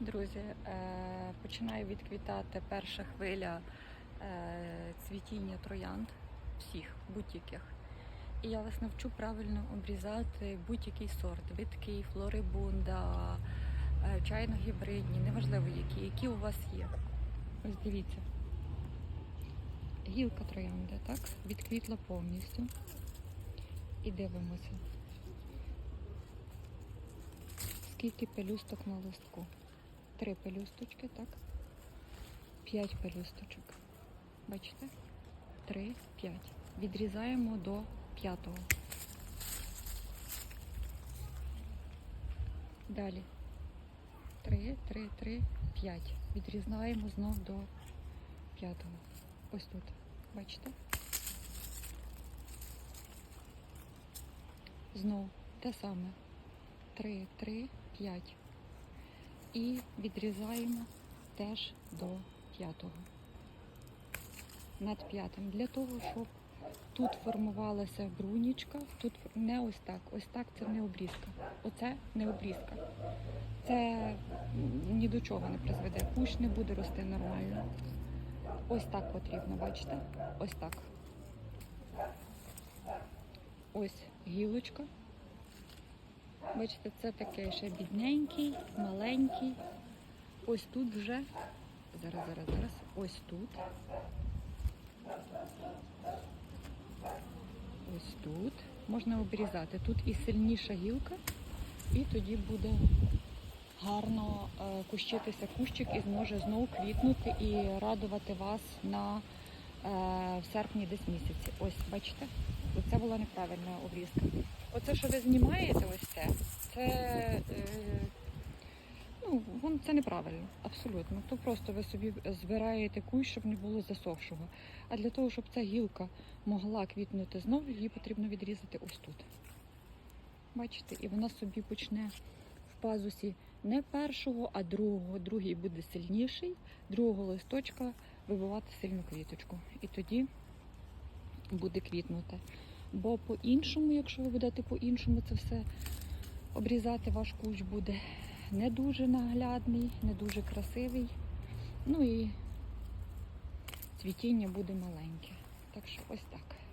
Друзі, е, починає відквітати перша хвиля е, цвітіння троянд всіх, будь-яких. І я вас навчу правильно обрізати будь-який сорт, витки, флорибунда, е, чайно-гібридні, неважливо які, які у вас є. Ось дивіться. Гілка троянди, так? Відквітла повністю. І дивимося. Скільки пелюсток на листку? Три пелюсточки, так? П'ять пелюсточок. Бачите? Три, п'ять. Відрізаємо до п'ятого. Далі. Три, три, три, п'ять. Відрізаємо знов до п'ятого. Ось тут. Бачите? Знов те саме. 3, 3, 5. І відрізаємо теж до п'ятого. Над п'ятим. Для того, щоб тут формувалася брунічка, тут не ось так. Ось так це не обрізка. Оце не обрізка. Це ні до чого не призведе. Кущ не буде рости нормально. Ось так потрібно, бачите? Ось так. Ось гілочка. Бачите, це таке ще бідненький, маленький. Ось тут вже. Зараз, зараз, зараз. Ось тут. Ось тут. Можна обрізати. Тут і сильніша гілка, і тоді буде гарно е, кущитися кущик і зможе знову квітнути і радувати вас на е, в серпні десь місяці. Ось, бачите? Оце була неправильна обрізка. Оце, що ви знімаєте, ось це, це, е, ну, вон, це неправильно, абсолютно. То просто ви собі збираєте кущ, щоб не було засохшого. А для того, щоб ця гілка могла квітнути знову, її потрібно відрізати ось тут. Бачите, і вона собі почне в пазусі не першого, а другого. Другий буде сильніший, другого листочка вибивати сильну квіточку. І тоді буде квітнути. Бо по-іншому, якщо ви будете по-іншому це все обрізати, ваш кущ буде не дуже наглядний, не дуже красивий. Ну і цвітіння буде маленьке. Так що ось так.